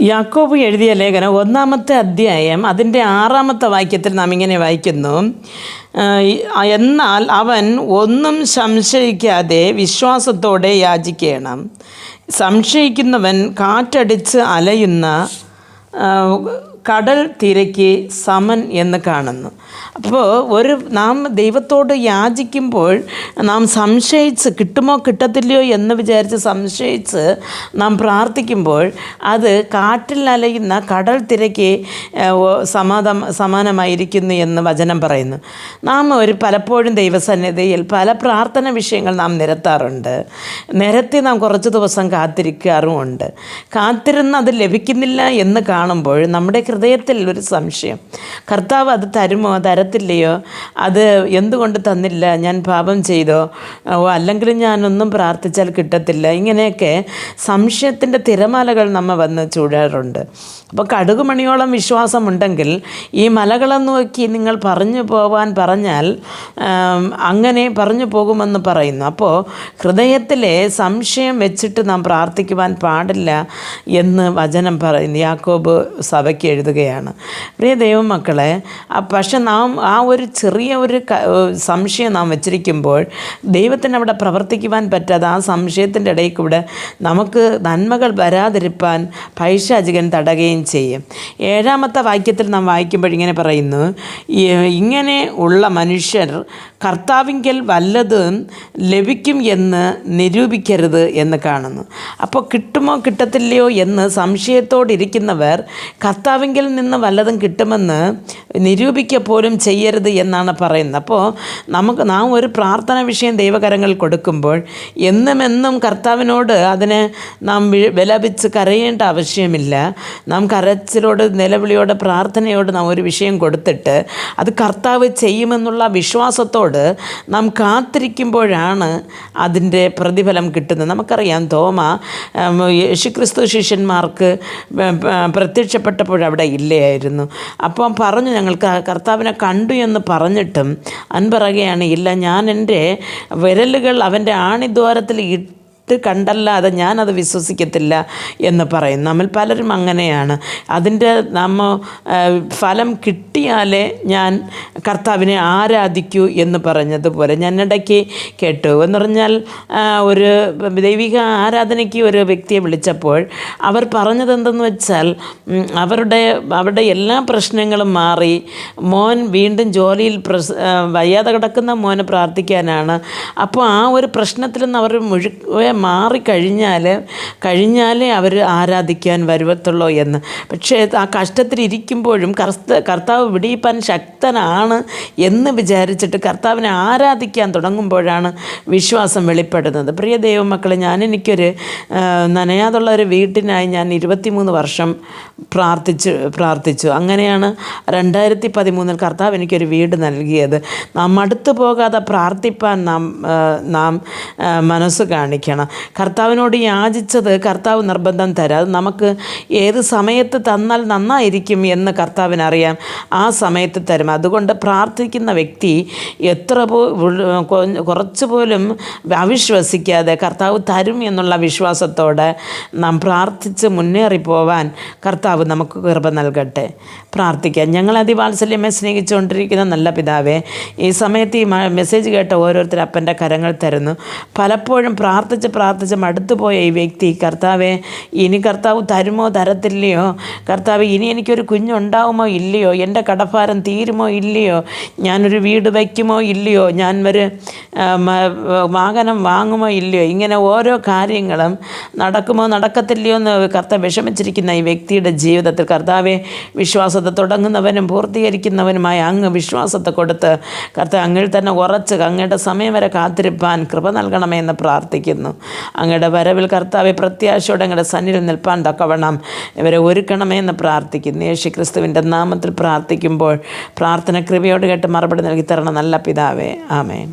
യാക്കോബ് എഴുതിയ ലേഖനം ഒന്നാമത്തെ അധ്യായം അതിന്റെ ആറാമത്തെ വാക്യത്തിൽ നാം ഇങ്ങനെ വായിക്കുന്നു. എന്നാൽ അവൻ ഒന്നും സംശയിക്കാതെ വിശ്വാസത്തോടെ യാചിക്കണം. സംശയിക്കുന്നവൻ കാറ്റടിച്ച് അലയുന്ന കടൽ തിരക്ക് സമൻ എന്ന് കാണുന്നു. അപ്പോൾ ഒരു നാം ദൈവത്തോട് യാചിക്കുമ്പോൾ നാം സംശയിച്ച് കിട്ടുമോ കിട്ടത്തില്ലയോ എന്ന് വിചാരിച്ച് സംശയിച്ച് നാം പ്രാർത്ഥിക്കുമ്പോൾ അത് കാറ്റിൽ അലയുന്ന കടൽ തിരക്ക് സമാധം സമാനമായിരിക്കുന്നു എന്ന് വചനം പറയുന്നു. നാം ഒരു പലപ്പോഴും ദൈവസന്നിധിയിൽ പല പ്രാർത്ഥന വിഷയങ്ങൾ നാം നിരത്താറുണ്ട്. നിരത്തി നാം കുറച്ച് ദിവസം കാത്തിരിക്കാറുമുണ്ട്. കാത്തിരുന്ന് അത് ലഭിക്കുന്നില്ല എന്ന് കാണുമ്പോൾ നമ്മുടെ ഹൃദയത്തിൽ ഒരു സംശയം. കർത്താവ് അത് തരുമോ? തരത്തില്ലയോ? അത് എന്തുകൊണ്ട് തന്നില്ല? ഞാൻ പാപം ചെയ്തോ? ഓ അല്ലെങ്കിൽ ഞാനൊന്നും പ്രാർത്ഥിച്ചാൽ കിട്ടത്തില്ല? ഇങ്ങനെയൊക്കെ സംശയത്തിന്റെ തിരമാലകൾ നമ്മ വന്ന് ചൂടാറുണ്ട്. അപ്പോൾ കടുകുമണിയോളം വിശ്വാസമുണ്ടെങ്കിൽ ഈ മലകളെ നോക്കി നിങ്ങൾ പറഞ്ഞു പോവാൻ പറഞ്ഞാൽ അങ്ങനെ പറഞ്ഞു പോകുമെന്ന് പറയുന്നു. അപ്പോൾ ഹൃദയത്തിലെ സംശയം വെച്ചിട്ട് നാം പ്രാർത്ഥിക്കുവാൻ പാടില്ല എന്ന് വചനം പറയുന്നു. യാക്കോബ് സഭയ്ക്ക് എഴുതുകയാണ്. പ്രിയ ദൈവമക്കളെ പക്ഷെ നാം ആ ഒരു ചെറിയ ഒരു സംശയം നാം വച്ചിരിക്കുമ്പോൾ ദൈവത്തിന് അവിടെ പ്രവർത്തിക്കുവാൻ പറ്റാതെ ആ സംശയത്തിന്റെ ഇടയിൽ കൂടെ നമുക്ക് നന്മകൾ വരാതിരിപ്പാൻ പൈശാചികൻ തടയുകയും ചെയ്യും. ഏഴാമത്തെ വാക്യത്തിൽ നാം വായിക്കുമ്പോൾ ഇങ്ങനെ പറയുന്നു ഇങ്ങനെ ഉള്ള മനുഷ്യർ കർത്താവിങ്കൽ വല്ലതും ലഭിക്കും എന്ന് നിരൂപിക്കരുത് എന്ന് കാണുന്നു. അപ്പോൾ കിട്ടുമോ കിട്ടത്തില്ലയോ എന്ന് സംശയത്തോടിരിക്കുന്നവർ കർത്താവിങ്കിൽ നിന്ന് വല്ലതും കിട്ടുമെന്ന് നിരൂപിക്കുക പോലും ചെയ്യരുത് എന്നാണ് പറയുന്നത്. അപ്പോൾ നമുക്ക് നാം ഒരു പ്രാർത്ഥന വിഷയം ദൈവകരങ്ങൾ കൊടുക്കുമ്പോൾ എന്നും എന്നും കർത്താവിനോട് അതിന് നാം വിലപിച്ച് കരയേണ്ട ആവശ്യമില്ല. നാം കരച്ചിലോട് നിലവിളിയോട് പ്രാർത്ഥനയോട് നാം ഒരു വിഷയം കൊടുത്തിട്ട് അത് കർത്താവ് ചെയ്യുമെന്നുള്ള വിശ്വാസത്തോട് നാം കാത്തിരിക്കുമ്പോഴാണ് അതിന്റെ പ്രതിഫലം കിട്ടുന്നത്. നമുക്കറിയാം തോമ യേശുക്രിസ്തു ശിഷ്യന്മാർക്ക് ഉം, ഇല്ലയായിരുന്നു അപ്പം പറഞ്ഞു ഞങ്ങൾക്ക് കർത്താവിനെ കണ്ടു എന്ന് പറഞ്ഞിട്ടും അൻപറകയാണ് ഇല്ല ഞാൻ എന്റെ വിരലുകൾ അവന്റെ ആണിദ്വാരത്തിൽ ഇട്ട് കണ്ടല്ലാതെ ഞാനത് വിശ്വസിക്കത്തില്ല എന്ന് പറയും. നമ്മൾ പലരും അങ്ങനെയാണ്. അതിന്റെ നമ്മ ഫലം കിട്ടിയാലേ ഞാൻ കർത്താവിനെ ആരാധിക്കൂ എന്ന് പറഞ്ഞതുപോലെ ഞാൻ ഇടയ്ക്ക് കേട്ടു. എന്ന് പറഞ്ഞാൽ ഒരു ദൈവിക ആരാധനയ്ക്ക് ഒരു വ്യക്തിയെ വിളിച്ചപ്പോൾ അവർ പറഞ്ഞത് എന്തെന്ന് വെച്ചാൽ അവരുടെ അവരുടെ എല്ലാ പ്രശ്നങ്ങളും മാറി. മോൻ വീണ്ടും ജോലിയിൽ പ്രസ് വയ്യാതെ കിടക്കുന്ന മോനെ പ്രാർത്ഥിക്കാനാണ്. അപ്പോൾ ആ ഒരു പ്രശ്നത്തിൽ നിന്ന് അവർ മുഴുവൻ മാറിക്കഴിഞ്ഞാൽ കഴിഞ്ഞാലേ അവർ ആരാധിക്കാൻ വരുവത്തുള്ളൂ എന്ന്. പക്ഷേ ആ കഷ്ടത്തിലിരിക്കുമ്പോഴും കർത്ത കർത്താവ് വിടിയിപ്പാൻ ശക്തനാണ് എന്ന് വിചാരിച്ചിട്ട് കർത്താവിനെ ആരാധിക്കാൻ തുടങ്ങുമ്പോഴാണ് വിശ്വാസം വെളിപ്പെടുന്നത്. പ്രിയ ദൈവമക്കളെ ആ, നനയാതുള്ള ഒരു വീട്ടിനായി ഞാൻ ഇരുപത്തിമൂന്ന് വർഷം പ്രാർത്ഥിച്ചു പ്രാർത്ഥിച്ചു. അങ്ങനെയാണ് രണ്ടായിരത്തി പതിമൂന്നിൽ കർത്താവ് എനിക്കൊരു വീട് നൽകിയത്. നാം അടുത്തു പോകാതെ പ്രാർത്ഥിപ്പാൻ നാം നാം മനസ്സ് കാണിക്കണം. കർത്താവിനോട് യാചിച്ചത് കർത്താവ് നിർബന്ധം തരാം. നമുക്ക് ഏത് സമയത്ത് തന്നാൽ നന്നായിരിക്കും എന്ന് കർത്താവിനറിയാം. ആ സമയത്ത് തരും. അതുകൊണ്ട് പ്രാർത്ഥിക്കുന്ന വ്യക്തി എത്ര പോ കുറച്ച് പോലും അവിശ്വസിക്കാതെ കർത്താവ് തരും എന്നുള്ള വിശ്വാസത്തോടെ നാം പ്രാർത്ഥിച്ച് മുന്നേറിപ്പോവാൻ കർത്താവ് നമുക്ക് കൃപ നൽകട്ടെ. പ്രാർത്ഥിക്കാം. ഞങ്ങൾ അതിവാത്സല്യമേ സ്നേഹിച്ചുകൊണ്ടിരിക്കുന്ന നല്ല പിതാവേ ഈ സമയത്ത് ഈ മെസ്സേജ് കേട്ട ഓരോരുത്തർ അപ്പന്റെ കരങ്ങൾ തരുന്നു. പലപ്പോഴും പ്രാർത്ഥിച്ച് പ്രാർത്ഥിച്ച് മടുത്തുപോയ ഈ വ്യക്തി കർത്താവെ ഇനി കർത്താവ് തരുമോ തരത്തില്ലയോ? കർത്താവ് ഇനി എനിക്കൊരു കുഞ്ഞുണ്ടാവുമോ ഇല്ലയോ? എന്റെ കടഭാരം തീരുമോ ഇല്ലയോ? ഞാനൊരു വീട് വയ്ക്കുമോ ഇല്ലയോ? ഞാൻ ഒരു വാഹനം വാങ്ങുമോ ഇല്ലയോ? ഇങ്ങനെ ഓരോ കാര്യങ്ങളും നടക്കുമോ നടക്കത്തില്ലയോ എന്ന് കർത്താവ് വിഷമിച്ചിരിക്കുന്ന ഈ വ്യക്തിയുടെ ജീവിതത്തിൽ കർത്താവെ വിശ്വാസത്തെ തുടങ്ങുന്നവനും പൂർത്തീകരിക്കുന്നവനുമായ അങ്ങ് വിശ്വാസത്തെ കൊടുത്ത് കർത്താവ് അങ്ങിൽ തന്നെ ഉറച്ച് അങ്ങയുടെ സമയം വരെ കാത്തിരിപ്പാൻ കൃപ നൽകണമേ എന്ന് പ്രാർത്ഥിക്കുന്നു. അങ്ങയുടെ വരവിൽ കർത്താവെ പ്രത്യാശയോടെ അങ്ങയുടെ സന്നിധിയിൽ നിൽപ്പാൻ തക്കവണ്ണം ഇവരെ ഒരുക്കണമേ എന്ന് പ്രാർത്ഥിക്കുന്നു. യേശു ക്രിസ്തുവിന്റെ നാമത്തിൽ പ്രാർത്ഥിക്കുമ്പോൾ പ്രാർത്ഥന കൃപയോട് കേട്ട് മറുപടി നൽകി തരണം നല്ല പിതാവേ. ആമേൻ.